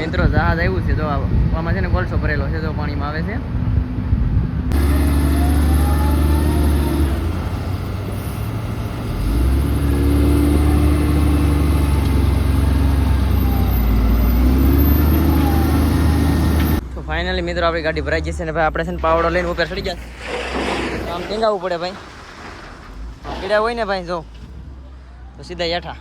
મિત્રો જહાજ આવ્યું છે તો આમાં છે ને કોલસો ભરેલો છે તો પાણીમાં આવે છે. ફાઇનલી મિત્રો આપણી ગાડી ભરાઈ જશે ને ભાઈ, આપણે છે ને પાવડો લઈને ઉપર ચડી જશે. આમ ટીંગાવવું પડે ભાઈ. પીડા હોય ને ભાઈ, જો. તો સીધા યાઠા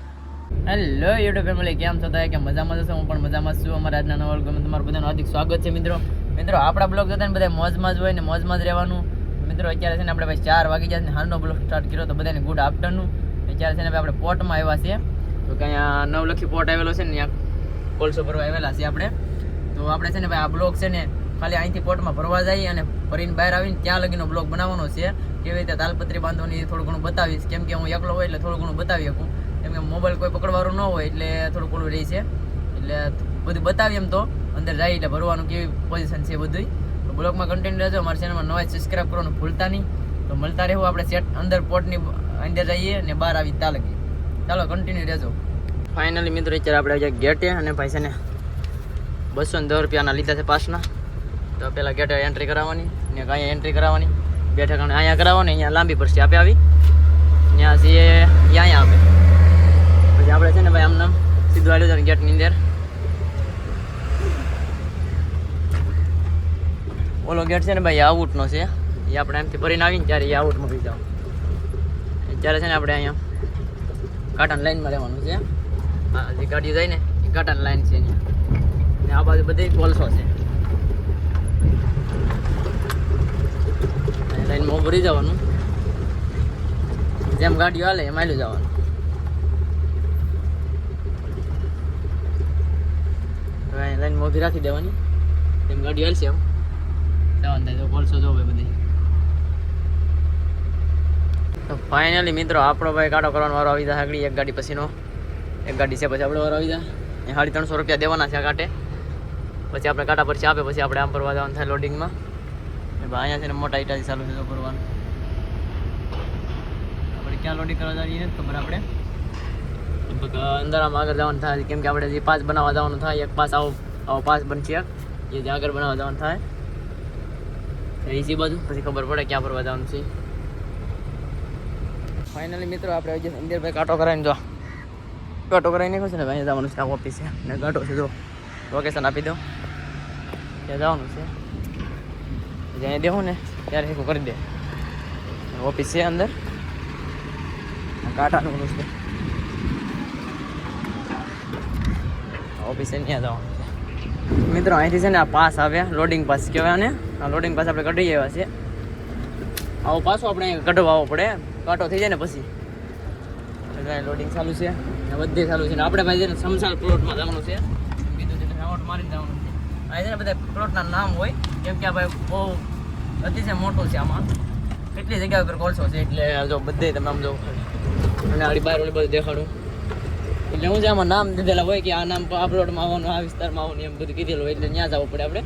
હેલો યુટ્યુબ ફેમિલી કેમ છો તમે? કે મજામાં જશો હું પણ મજામાં છું. અમારા આજના નવા વર્ગમાં તમારું બધાનું હાર્દિક સ્વાગત છે, મિત્રો. મિત્રો, આપણા બ્લોગ જતા ને બધા મોજમાં જ હોય ને મોજમાં જ રહેવાનું. મિત્રો, અત્યારે છે ને આપણે ભાઈ ચાર વાગી જાય ને હાલનો બ્લોગ સ્ટાર્ટ કર્યો તો બધાને ગુડ આફ્ટરનૂન અત્યારે છે ને આપણે પોર્ટમાં આવ્યા છીએ. તો કે અહીંયા નવલખી પોર્ટ આવેલો છે ને ત્યાં કોલસો ભરવા આવેલા છીએ આપણે. તો આપણે છે ને ભાઈ આ બ્લોગ છે ને ખાલી અહીંથી પોર્ટમાં ભરવા જઈએ અને ભરીને બહાર આવીને ત્યાં લગીનો બ્લોગ બનાવવાનો છે. કેવી રીતે તાલપત્રી બાંધવાની થોડું ઘણું બતાવીશ. કેમ કે હું એકલો હોય એટલે થોડું ઘણું બતાવી શકું. કેમ કે મોબાઈલ કોઈ પકડવાનું ન હોય એટલે થોડું ઘણું રહી છે. એટલે બધું બતાવીએ એમ તો. અંદર જાય એટલે ભરવાનું કેવી પોઝિશન છે બધું તો બ્લોગમાં કન્ટેન્ટ રહેજો. અમારી ચેનલમાં નવા સબસ્ક્રાઈબ કરવાનું ભૂલતા નહીં. તો મળતા રહેવું આપણે સેટ અંદર પોર્ટની અંદર જઈએ અને બહાર આવી ત્યાં લગી ચાલો કન્ટિન્યુ રહેજો. ફાઇનલી મિત્રો, અત્યારે આપણે આવી ગેટે અને ભાઈ છે ને બસો ને દસ રૂપિયાના લીધા છે પાસના. તો પહેલાં ગેટે એન્ટ્રી કરાવવાની, ને અહીંયા એન્ટ્રી કરાવવાની. બે ઠેકાણે અહીંયા કરાવવાની, અહીંયા લાંબી પરસી આપે આવી. ત્યાં છીએ, અહીંયા આપે પછી આપણે છે ને ભાઈ આમ સીધું આવ્યું છે ગેટની અંદર. ઓલો ગેટ છે ને ભાઈ આઉટનો છે. એ આપણે એમથી ભરીને આવીને ત્યારે એ આઉટમાં બી જાઓ ત્યારે છે ને આપણે અહીંયા કાંટાની લાઈનમાં રહેવાનું છે. હા, જે ગાડી જાય ને, એ કાંટાની લાઈન છે અહીંયા. ને આ બાજુ બધી કોલસો છે. લાઈનમાં ઉભું રહી જવાનું. જેમ ગાડીઓ હાલે એમ આવેલું જવાનું. તો મોભી રાખી દેવાની. એમ ગાડી હાલશે એમ જવાનું થાય તો કોલસો જોવે બધી. તો ફાઇનલી મિત્રો, આપણો ભાઈ કાઢો કરવાનો વારો આવી જાય. આગળ એક ગાડી પછીનો. એક ગાડી છે, પછી આપણો વારો આવી જાય. સાડી ત્રણસો રૂપિયા દેવાના છે આ કાંટે. પછી આપણે કાંટા પરથી આપે, પછી આપણે આમ પરવા જવાનું થાય લોડિંગમાં અહીંયા છે ને મોટા ઈટાથી ચાલુ છે તો કરવાનું આપણે ક્યાં લોડિંગ કરવા જઈએ ખબર આપણે? અંદર આમ આગળ જવાનું થાય. કેમ કે આપણે જે પાસ બનાવવા જવાનું થાય, એક પાસ આવો. આવો પાસ બનશે એક જે આગળ બનાવવા જવાનું થાય. એસી બાજુ. પછી ખબર પડે ક્યાં ફરવા જવાનું છે. ફાઇનલી મિત્રો, આપણે આવી જઈએ ઇન્દિરભાઈ કાંટો કરાવીને જો. કાંટો કરાવી નાખ્યો છે ને ભાઈ જવાનું છે આ ઓફિસ ને કાંટો છે જો. લોકેશન આપી દો ત્યાં જવાનું છે. જ્યાં દેવું ને, ત્યારે શીખું કરી દે. ઓફિસ છે અંદર. કાંટાનું છે. ઓફિસે ત્યાં જવાનું. મિત્રો, અહીંથી છે ને આ પાસ આવ્યા લોડિંગ પાસ કહેવાય ને આ લોડિંગ પાસ આપણે કઢી આવ્યા છે આવો પાછો આપણે કઢવા આવવો પડે. કાંટો થઈ જાય ને પછી. લોડિંગ ચાલુ છે. બધે ચાલુ છે. ને આપણે ભાઈ છે સમસાર પ્લોટમાં જવાનું છે. કીધું છે રાવટ મારીને જવાનું છે. અહીં છે ને બધા પ્લોટના નામ હોય. કેમ કે આ ભાઈ બહુ અતિશય મોટું છે આમાં. કેટલી જગ્યા ઉપર કોલસો છે? એટલે જો બધે તમે આમ જો. અને આડી ઓલી બધું દેખાડું. એટલે હું જે આમાં નામ દીધેલા હોય કે આ નામ અપલોડમાં આવવાનું, આ વિસ્તારમાં આવવાનું, એમ બધું કીધેલું હોય એટલે ત્યાં જવું પડે આપણે.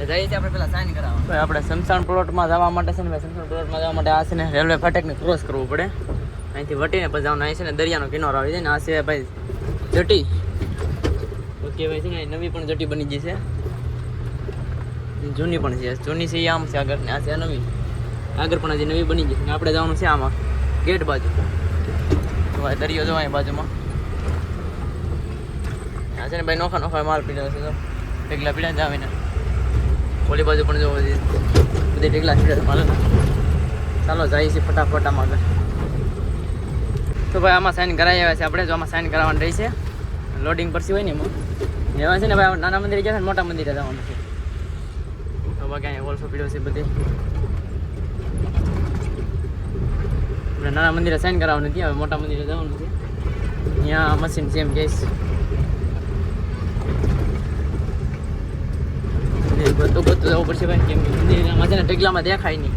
એટલે જઈએ આપણે પેલા સાઇન કરાવવા. આપણે સમસાણ પ્લોટમાં જવા માટે છે ને સમસાણ પ્લોટમાં જવા માટે આ છે ને રેલવે ફાટકને ક્રોસ કરવું પડે. અહીંથી વટીને પછી જવાનું, અહીં છે ને દરિયાનો કિનારો આવી જાય ને, આ છે ભાઈ જટી. ઓકે ભાઈ છે ને નવી પણ જટી બની ગઈ છે. જૂની પણ છે, જૂની છે આમ છે આગળ ને, આ છે નવી. આગળ પણ હજી નવી બની ગઈ છે આપણે જવાનું છે આમાં, ગેટ બાજુ. દરિયો જવાય બાજુમાં. છે ને ભાઈ નોખા નોખા માલ પીડ્યો છે તો ઢેગલા પીડ્યા ને જામીને ઓલી બાજુ પણ જો બધી ઢેગલા પીડ્યા માલ ચાલો જઈએ છીએ ફટાફટ આમાં આગળ. તો ભાઈ આમાં સાઈન કરાવી આવ્યા છે આપણે, જો આમાં સાઈન કરાવવાની રહી છે. લોડિંગ પરથી હોય ને એમાં. એમાં છે ને ભાઈ, નાના મંદિરે ગયા છે મોટા મંદિરે જવાનું છે. તો બાકી અહીંયા ઓલસો પીડ્યો છે બધી. નાના મંદિરે સાઇન કરાવવાનું નથી, હવે મોટા મંદિરે જવાનું છે. અહીંયા મશીન છે. એમ ગોતું ગોતું જવું પડશે ભાઈ, કેમ કે મંદિરમાં ને ઢગલામાં દેખાય નહીં.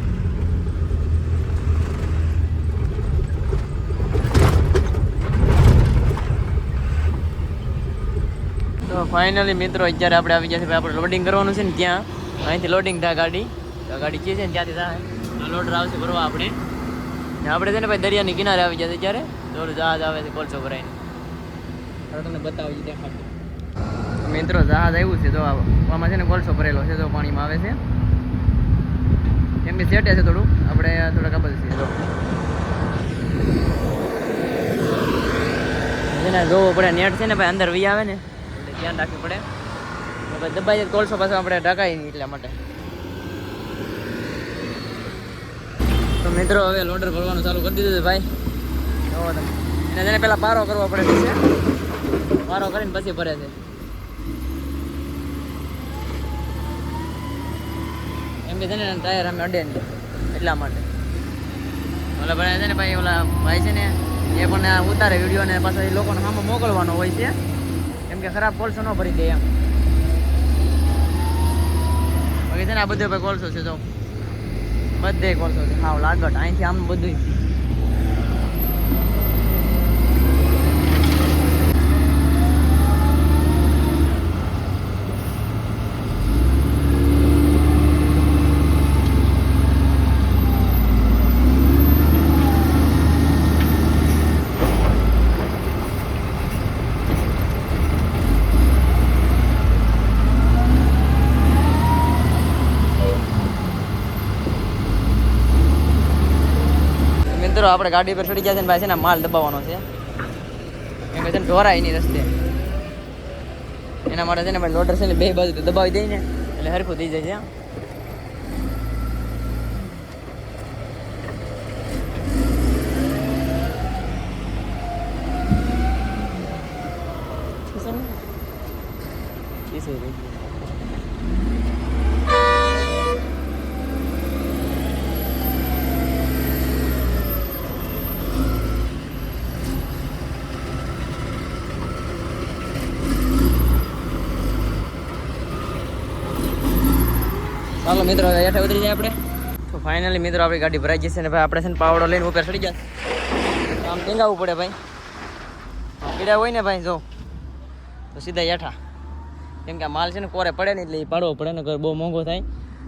તો ફાઇનલી મિત્રો, અત્યારે આપણે આવી ગયા છે આપણે લોડિંગ કરવાનું છે ને ત્યાં. અહીંથી લોડિંગ થાય ગાડી. તો ગાડી જે છે ને ત્યાંથી થાય. લોડર આવશે ભરવા આપણે. આપણે છે ને ભાઈ દરિયાની કિનારે આવી જશે ત્યારે દોડ જહાજ આવે છે કોલસો ભરાઈને. તમને બતાવી દેખાડું. મિત્રો જહાજ આવ્યું છે તો આમાં છે ને કોલસો ભરેલો છે તો પાણીમાં આવે છે. કેમ કે સેટે છે થોડું આપણે થોડા કબલ છે તો જેને જોવો પડે, નેટ છે ને ભાઈ અંદર વી આવે ને, એટલે ધ્યાન રાખવું પડે. દબાઈ જાય કોલસો પાછો આપણે ઢકાય નહીં એટલા માટે. તો મિત્રો, હવે લોડર ભરવાનું ચાલુ કરી દીધું છે ભાઈ. એને પહેલાં પારો કરવો પડે છે. પારો કરીને પછી ભરે છે. એમ કે છે ને ટાયર અમે અડે નહીં, એટલા માટે. ઓલા ભાઈ છે ને ભાઈ, ઓલા ભાઈ છે ને, એ પણ ઉતારે વીડિયો ને પાછા એ લોકોને સામે મોકલવાનો હોય છે. કેમ કે ખરાબ કોલસો ન ભરી દે એમ. બાકી છે ને આ બધે ભાઈ કોલસો છે તો બધે કોલસો છે. હા લાગટ અહીંથી આમ બધું મિત્રો, આપણે ગાડી પર ચડી ગયા છે ને ભાઈ છે ને માલ દબાવવાનો છે. એમ છે ને ઢોરાય નહીં રસ્તે. એના માટે છે ને ભાઈ લોડર છે ને બે બાજુ દબાવી દઈને, એટલે હરખું થઈ જાય છે. ચાલો મિત્રો હેઠે ઉતરી જાય આપણે. તો ફાઇનલી મિત્રો, આપણી ગાડી ભરાઈ જશે ને ભાઈ, આપણે છે ને પાવડો લઈને ઉપર ચડી જાય આમ ટીંગાવવું પડે ભાઈ. પીડા હોય ને ભાઈ, જો. તો સીધા હેઠા. કેમ કે માલ છે ને કોરે પડે ને એટલે એ પાડવો પડે ને બહુ મોંઘો થાય.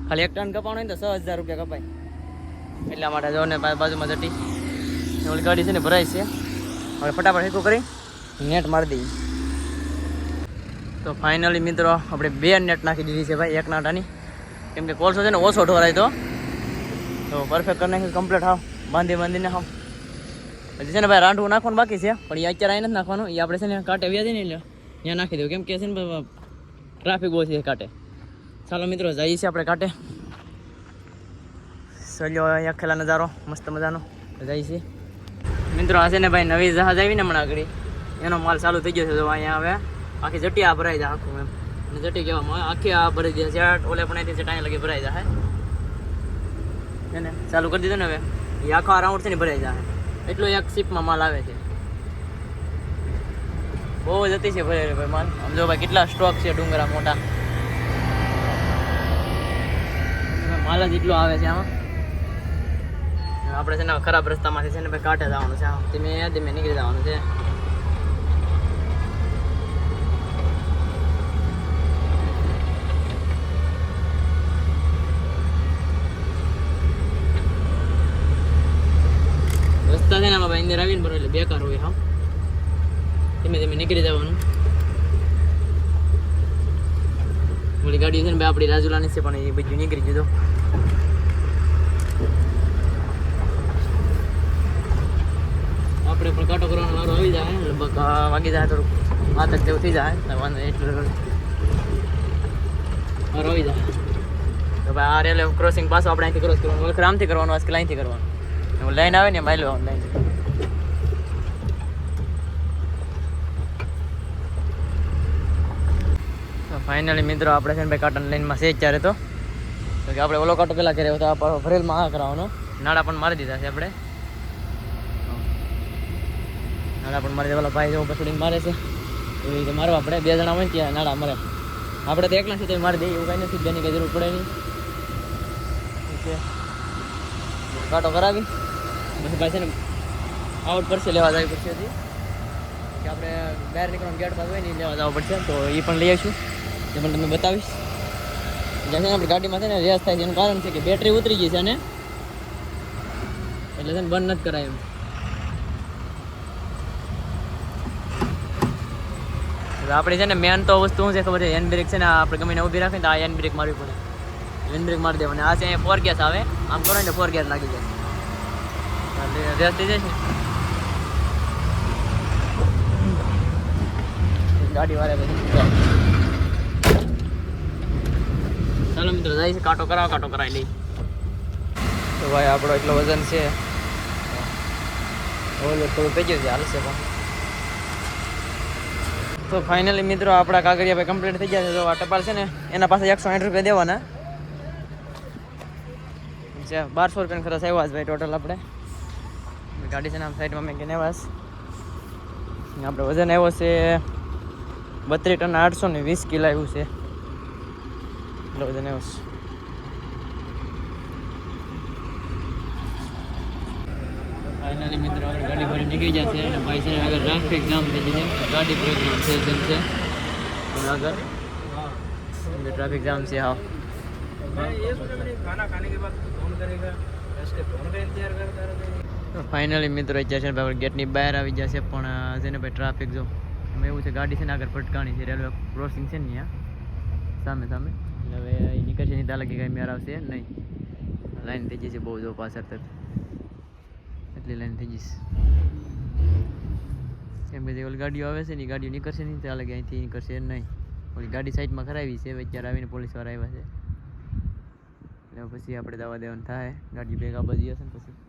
ખાલી એક ટન કપાણો હોય ને તો છ હજાર રૂપિયા કપાય. એટલા માટે જો ને બાજુમાં જટી. ઓલી ગાડી છે ને ભરાય છે. હવે ફટાફટ હેકું કરી, નેટ મારી દઈએ. તો ફાઇનલી મિત્રો, આપણે બે નેટ નાખી દીધી છે ભાઈ, એક નાટાની. કેમ કે કોલસો છે ને ઓછો ઢોરાય તો. પરફેક્ટ કરી નાખી કમ્પ્લીટ હાવ. બાંધી બાંધીને, હાવ. હજી છે ને ભાઈ રાંધવું નાખવાનું બાકી છે. પણ એ અત્યારે અહીં નથી નાખવાનું. એ આપણે છે ને કાંટે વ્યાજ ને એટલે ત્યાં નાખી દઉં કેમ કે છે ને ટ્રાફિક બહુ છે કાંટે. ચાલો મિત્રો, જઈએ છીએ આપણે કાંટે. સલ્યો અહીંયા ખેલા નજારો, મસ્ત મજાનો. જઈએ છીએ. મિત્રો, આ ને ભાઈ નવી જહાજ આવી ને હમણાં આગળ. એનો માલ ચાલુ થઈ ગયો છે તો અહીંયા હવે. આખી જટિયા ભરાઈ જાય આખું એમ. અને જટી કહેવામાં આવે. આખી આ ભરાઈ દે છે. ઓલે પણ અહીંથી ટાઈમ લગી ભરાઈ જાય એને ચાલુ કરી દીધું ને હવે? એ આખો આ રાઉન્ડ ને ભરાઈ જાય એટલો એક શિપમાં માલ આવે છે. બહુ જ અતિશય ભરેલો ભાઈ માલ. આમ જો ભાઈ કેટલા સ્ટોક છે ડુંગરા મોટા. માલ જ એટલો આવે છે આમાં. આપણે છે ને ખરાબ રસ્તામાંથી છે ને ભાઈ કાંઠે જવાનું છે. ધીમે ધીમે નીકળી જવાનું છે રસ્તા છે ને આમાં ભાઈ અંદર આવીને બરો એટલે બેકાર હોય, હા. ધીમે ધીમે નીકળી જવાનું. ઓલી ગાડી છે ને આપણી રાજુલાની છે, પણ એ બધું નીકળી ગયું આપણે પણ કાંટો કરવાનો વારો આવી જાય લગભગ વાગી જાય થોડુંક. માતક જેવું થઈ જાય વાંધો એટલું વારો. આવી જાય. આ રેલવે ક્રોસિંગ પાછો આપણે અહીંથી ક્રોસ કરવાનું રામથી કરવાનું આજકાલ અહીંથી કરવાનું. લાઈન આવે ને માઇલો લાઈન ફાઇનલી મિત્રો આપણે છે ને ભાઈ કાટન લાઈનમાં છે જ ત્યારે તો કે આપણે ઓલો કાંટો પહેલાં કર્યો હતો આપણે ભરેલમાં આ કરાવવાનો નાડા પણ મારી દીધા છે આપણે. નાડા પણ મારી દેવાલા ભાઈ જેવો પછી મારે છે. એવી રીતે મારવા આપણે બે જણા હોય ત્યાં નાડા મારે. આપણે તો એકલા છે મારી દઈએ એવું કાંઈ નથી, બેની કંઈ જરૂર પડે નહીં. કાંટો કરાવી. પછી પાછી ને આઉટ પડશે, લેવા જવી પડશે કે આપણે બહાર નીકળવાનું ગેટ પાસે હોય ને લેવા જવું પડશે, તો એ પણ લઈ આવીશું. એ પણ તમને બતાવીશ. જ્યાં આપણે ગાડીમાં છે ને રેસ થાય છે, એનું કારણ છે કે બેટરી ઉતરી ગઈ છે અને એટલે છે ને બંધ નથી કરાય એમ. આપણે છે ને મેન તો વસ્તુ શું છે ખબર છે? હેન્ડ બ્રેક છે ને આપણે ગમે એને ઊભી રાખીને તો આ હેન્ડ બ્રેક મારવી પડે. હેન્ડ બ્રેક મારી દેવાની. આ છે અહીંયા ફોર ગેસ આવે. આમ કરો ને ફોર ગેસ લાગી જાય. એટલે રેસ થઈ જાય છે ગાડી વાળા પછી ચાલો મિત્રો જાય છે કાંટો કરાવો કાંટો કરાવી લઈ તો ભાઈ, આપણો એટલો વજન છે. ઓલો તો થઈ ગયો છે, હાલશે પણ. તો ફાઇનલી મિત્રો, આપણા કાગળિયા ભાઈ કમ્પ્લીટ થઈ ગયા છે. તો આ ટપાલ છે ને, એના પાસે એકસો સાઠ રૂપિયા દેવાના. છે બારસો રૂપિયાનો આવ્યા છે ભાઈ ટોટલ આપણે. ગાડી છે ને, આમ સાઈડમાં મેં કે વાસ આપણે વજન આવ્યો છે બત્રીસ ટન આઠસો ને વીસ કિલો આવ્યું છે. એટલો વજન આવ્યો છે ફાઇનલી મિત્રો આપણે ગાડી ભરી નીકળી જશે અને ભાઈ છે ને આગળ ટ્રાફિક જામ થઈ જશે ગાડી બ્રેકનું છે જેમ છે અને આગળ ટ્રાફિક જામ છે હા ફાઇનલી મિત્રો અત્યારે છે ને ભાઈ ગેટની બહાર આવી જશે પણ અ, છે ને ભાઈ ટ્રાફિક જો એમાં એવું છે ગાડી છે ને આગળ પટકાણી છે રેલવે ક્રોસિંગ છે ને અહીંયા સામે સામે હવે અહીં નીકળશે નહીં ત્યાં લગી કાંઈ મેર આવશે નહીં. લાઈન થઈ જશે બહુ જો પાછળ તક એટલી લાઈન થઈ જશે. કેમ કે જે ઓલી ગાડીઓ આવે છે ને ગાડીઓ નીકળશે નહીં ત્યાં લગી અહીંથી નીકળશે નહીં. ઓલી ગાડી સાઈડમાં કરાવી છે અત્યારે આવીને પોલીસવાળા આવ્યા છે. એટલે પછી આપણે દવા દેવાનું થાય. ગાડી ભેગા બધી હશે ને પછી.